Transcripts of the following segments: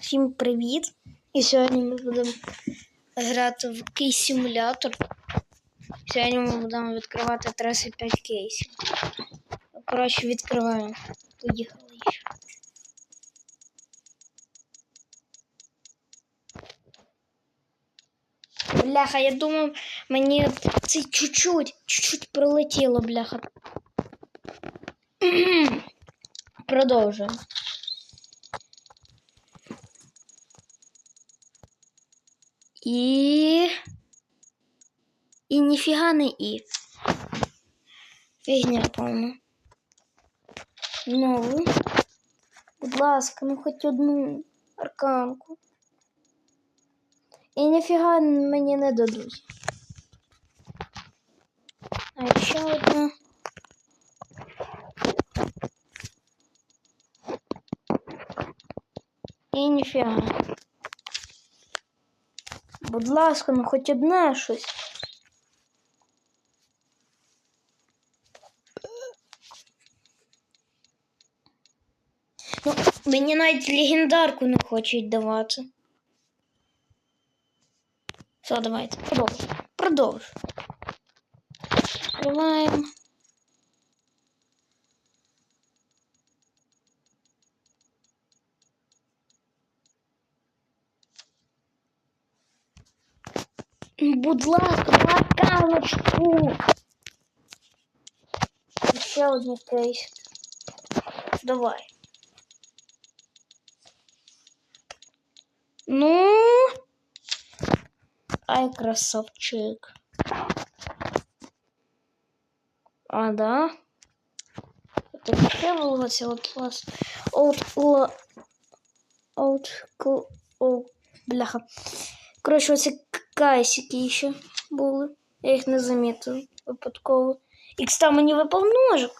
Всім привіт! І сьогодні ми будемо грати в кейс симулятор. Сьогодні ми будемо відкривати 35 кейсів. Коротше, відкриваємо. Поїхали. Бляха, я думав, мені це чуть-чуть, чуть-чуть прилетіло, бляха. Продовжуємо. І. І ніфіга не і. Фігня повна. Нову. Будь ласка, ну хоч одну арканку. І ніфіга мені не дадуть. А ще одна. І ніфіга. Будь ласка, ну хоч одне щось. Ну, мені навіть легендарку не хочуть давати. Все, давайте. Продовж. Продовж. Відкриваємо. Будь ласка, лакалочку. Ще один кейс. Давай. Ну. Ай, красавчик. А, да? Это ще вилося от клас. От ла. От кл. О, бляха. Коротше, оці кайсики ще були. Я їх не замітив випадково. І кстати, мені випав ножик.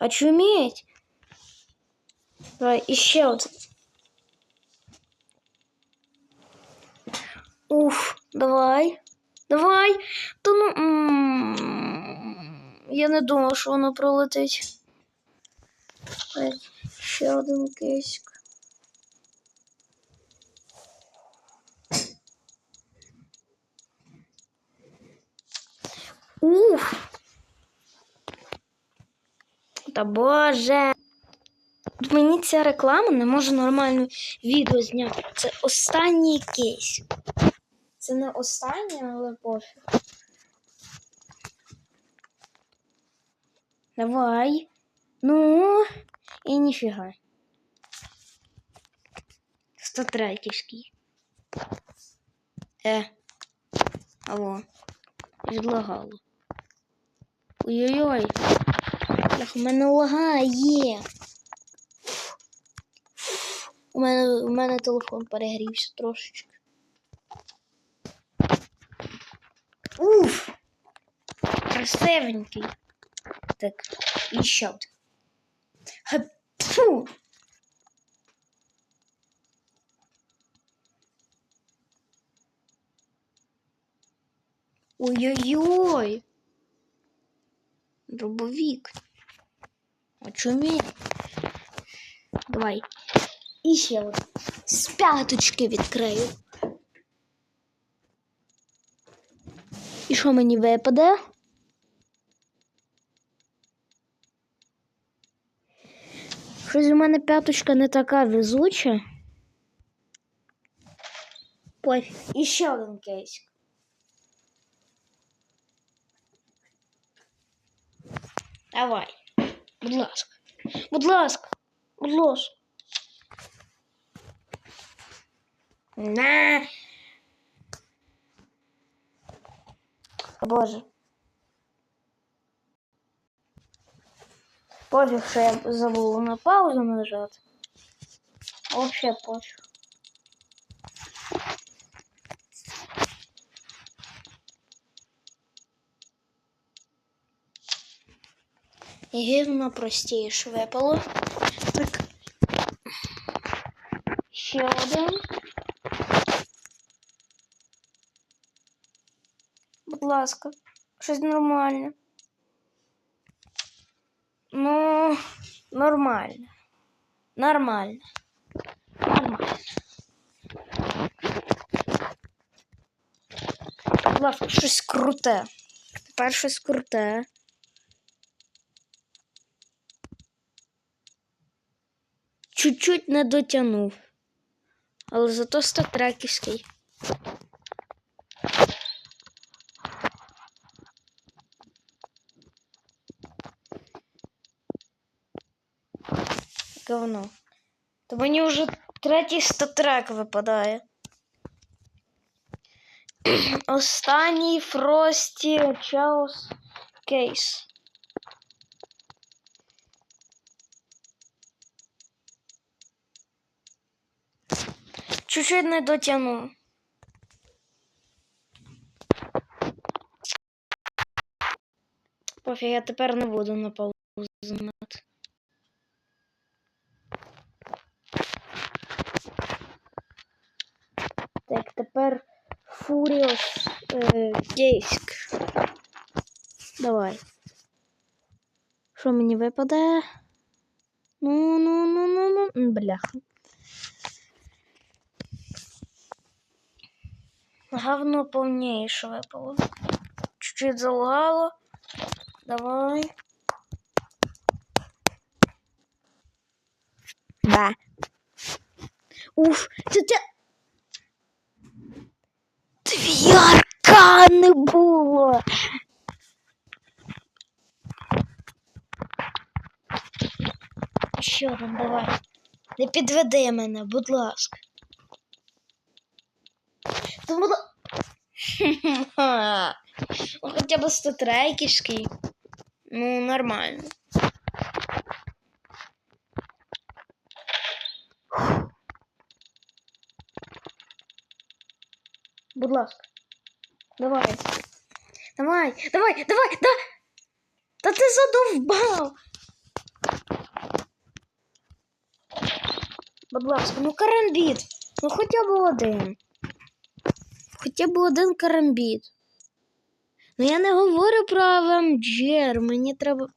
Очуметь. Давай, іще от. Уф, давай. Давай. Та ну. м, Я не думав, що воно пролетить. Давай, Ще один кейсик. Уф. Та боже. Мені ця реклама не може нормально відео зняти. Це останній кейс. Це не останнє, але пофіг. Давай. Ну, і ніфіга. 103 кишки. Е. Алло. Відлагало. Ой-ой-ой. В мене лагає. У мене, у мене телефон перегрівся трошечки. Уф! Красивенький. Так, і ще один. Ге- Фу! Ой-ой-ой! Дробовик. Очумі. Давай. І ще один. З п'яточки відкрию. І що мені випаде? Щось у мене п'яточка не така везуча. Пофіг. І ще один кейсик. Давай. Будь ласка. Будь ласка. Будь ласка. На. О, Боже. Пофіг, що я забула на паузу нажати. Вообще пофіг. гірно простіше випало. Так. Ще один. Будь ласка, щось нормальне. Ну, нормально. Нормально. Нормально. Будь ласка, щось круте. Тепер щось круте. Чуть-чуть не дотягнув. Але зато статреківський. Говно. То мені вже третій статрек випадає. Останній Фрості Чаус Кейс. Чуть-чуть не дотягнув. Пофіг, я тепер не буду на паузу знімати. Так, тепер Фуріос е, Кейск. Давай. Що мені випаде? Ну, ну, ну, ну, ну. Бляха. Говно повніше випало. Чуть-чуть залагало. Давай. Да. Уф, це те. Дві аркани було. Ще один, давай. Не підведи мене, будь ласка. Тому... Ну, хоча б статрейківський. Ну, нормально. Будь ласка. Давай. Давай, давай, давай, да. Та ти задовбав. Будь ласка, ну карамбіт. Ну хоча б один. Хоча б один карамбіт. Ну я не говорю про Авенджер, мені треба.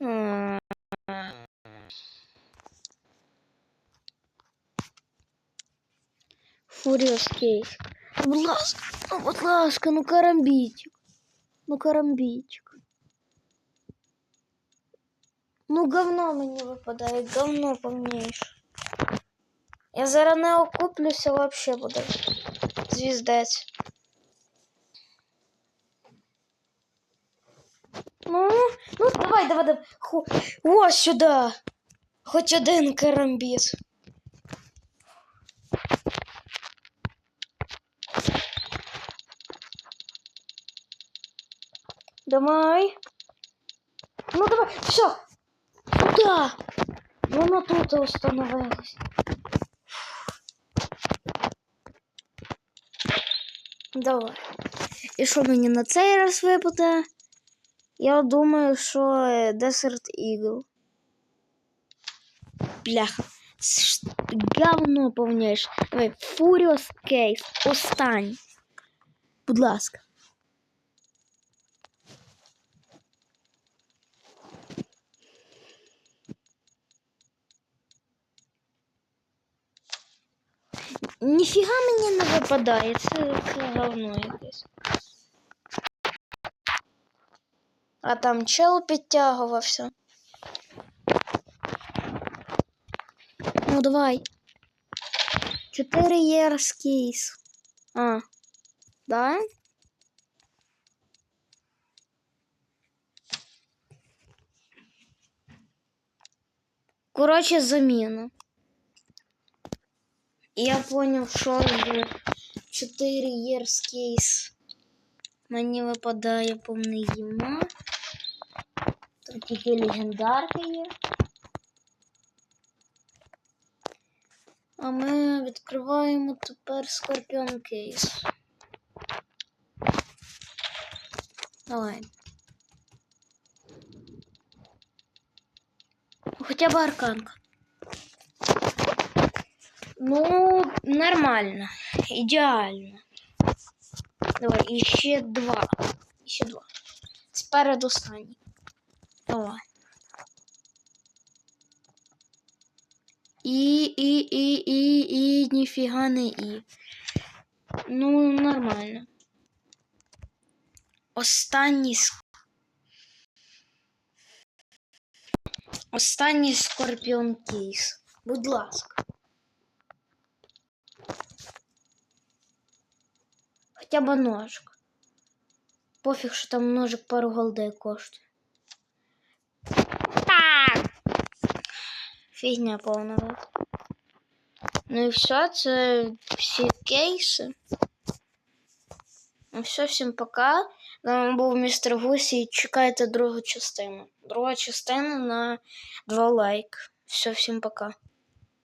А. Фуріос Кейс. Будь ласка, ну, будь ласка, ну карамбітик. Ну карамбітик. Ну говно мені випадає, говно повніше. Я зараз не окуплюся, вообще буде. Звіздець. Ну, ну давай, давай, давай. Ху... О, сюди. Хоч один карамбіт. Давай. Ну давай, все. Сюда. Воно тут установилось. Давай. І що мені на цей раз випаде? Я думаю, що е, Desert Eagle. Бляха. Говно повніше. Давай, Furious Case. Останній. Будь ласка. Ніфіга мені не випадає, це, це говно. А там чел підтягувався. Ну давай. Чотири єрс кейс. А. Да? Коротше, заміна. Я поняв, що з 4 years кейс мені випадає повний їма. Тут тільки легендарки є. А ми відкриваємо тепер Скорпіон кейс. Давай. Хоча б арканка. Ну, нормально. Ідеально. Давай, і ще два. І ще два. Спереду останній. Давай. І, ніфіга не і. Ну, нормально. Останній Останній скорпіон кейс. Будь ласка. Хоча б ножик. Пофіг, що там ножик пару голдей коштує. Фігня повна. Ну і все, це всі кейси. Ну все, всім пока. З був містер Гусі і чекайте другу частину. Друга частина на 2 лайк. Все, всім пока.